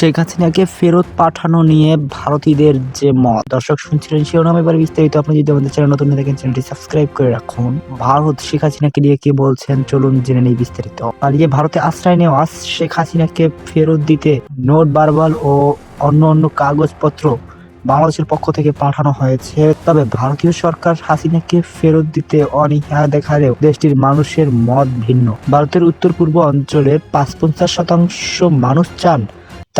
শেখ হাসিনাকে ফেরত পাঠানো নিয়ে ভারতীয়দের যে মত। দর্শক, শুনছিলেন শিরোনাম, এবার বিস্তারিত। আপনি যদি আমাদের চ্যানেল নতুন থাকেন, চ্যানেলটি সাবস্ক্রাইব করে রাখুন। ভারত, শেখ হাসিনাকে নিয়ে কি বলছেন? চলুন জেনে নেই বিস্তারিত। আর যে ভারতে আশ্রয় নেওয়া শেখ হাসিনাকে ফেরত দিতে নোট, বারবাল ও অন্য অন্য কাগজপত্র বাংলাদেশের পক্ষ থেকে পাঠানো হয়েছে। তবে ভারতীয় সরকার হাসিনাকে ফেরত দিতে অনীহা দেখালেও দেশটির মানুষের মত ভিন্ন। ভারতের উত্তর পূর্ব অঞ্চলের পাঁচ পঞ্চাশ শতাংশ মানুষ চান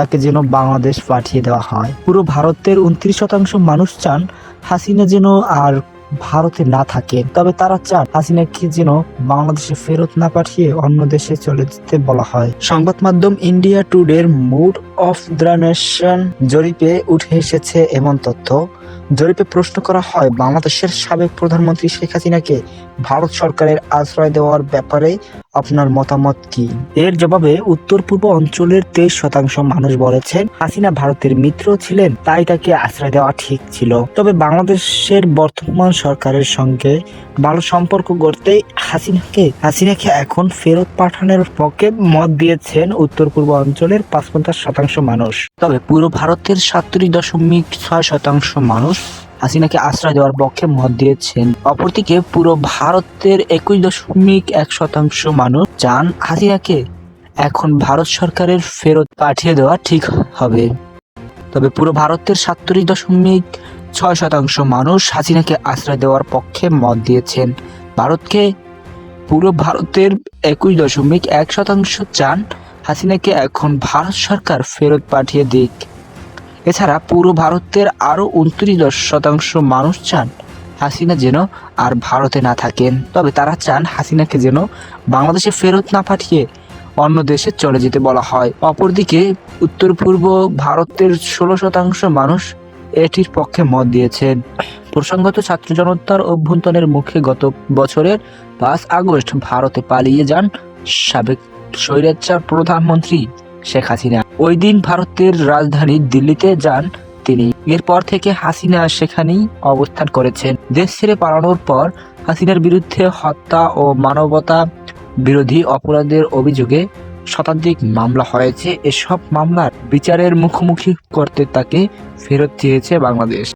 তাকে যেন বাংলাদেশ পাঠিয়ে দেওয়া হয়। পুরো ভারতের উনত্রিশ শতাংশ মানুষ চান হাসিনা যেন আর ভারতে না থাকে। তবে তারা চান হাসিনাকে যেন বাংলাদেশে ফেরত না পাঠিয়ে অন্য দেশে চলে যেতে বলা হয়। সংবাদ মাধ্যম ইন্ডিয়া টুডের মুড অফ দ্য নেশন জরিপে উঠে এসেছে এমন তথ্য। জরিপে প্রশ্ন করা হয়, বাংলাদেশের সাবেক প্রধানমন্ত্রী শেখ হাসিনাকে ভারত সরকারের আশ্রয় দেওয়ার ব্যাপারে আপনার মতামত কি? এর জবাবে উত্তর পূর্ব অঞ্চলের তেইশ শতাংশ মানুষ বলেছেন, হাসিনা ভারতের মিত্র ছিলেন, তাই তাকে আশ্রয় দেওয়া ঠিক ছিল। তবে বাংলাদেশের বর্তমান সরকারের সঙ্গে ভালো সম্পর্ক গড়তে হাসিনাকে হাসিনাকে এখন ফেরত পাঠানোর পক্ষে মত দিয়েছেন উত্তর পূর্ব অঞ্চলের পাঁচ শতাংশ মানুষ। তবে পুরো ভারতের সাতত্রিশ দশমিক ছয় শতাংশ মানুষ হাসিনাকে আশ্রয় দেওয়ার পক্ষে মত দিয়েছেন। অপরদিকে পুরো ভারতের একুশ দশমিক এক শতাংশ মানুষ চান হাসিনাকে এখন ভারত সরকারের ফেরত পাঠিয়ে দেওয়া ঠিক হবে। তবে পুরো ভারতের সাতত্রিশ দশমিক ছয় শতাংশ মানুষ হাসিনাকে আশ্রয় দেওয়ার পক্ষে মত দিয়েছেন। ভারতকে পুরো ভারতের একুশ দশমিক এক শতাংশ চান হাসিনাকে এখন ভারত সরকার ফেরত পাঠিয়ে দিক। এছাড়া পুরো ভারতের আরও উনত্রিশ শতাংশ মানুষ চান হাসিনা যেন আর ভারতে না থাকেন। তবে তারা চান হাসিনাকে যেন বাংলাদেশে ফেরত না পাঠিয়ে অন্য দেশে চলে যেতে বলা হয়। অপরদিকে উত্তর পূর্ব ভারতের ষোলো শতাংশ মানুষ এটির পক্ষে মত দিয়েছেন। প্রসঙ্গত ছাত্র জনতার অভ্যন্তরের মুখে গত বছরের পাঁচ আগস্ট ভারতে পালিয়ে যান সাবেক স্বৈরাচার প্রধানমন্ত্রী শেখ হাসিনা। ওই দিন ভারতের রাজধানী দিল্লিতে যান তিনি। এরপর থেকে হাসিনা সেখানেই অবস্থান করেছেন। দেশ ছেড়ে পালানোর পর হাসিনার বিরুদ্ধে হত্যা ও মানবতা বিরোধী অপরাধের অভিযোগে শতাধিক মামলা হয়েছে। এসব মামলার বিচারের মুখোমুখি করতে তাকে ফেরত চেয়েছে বাংলাদেশ।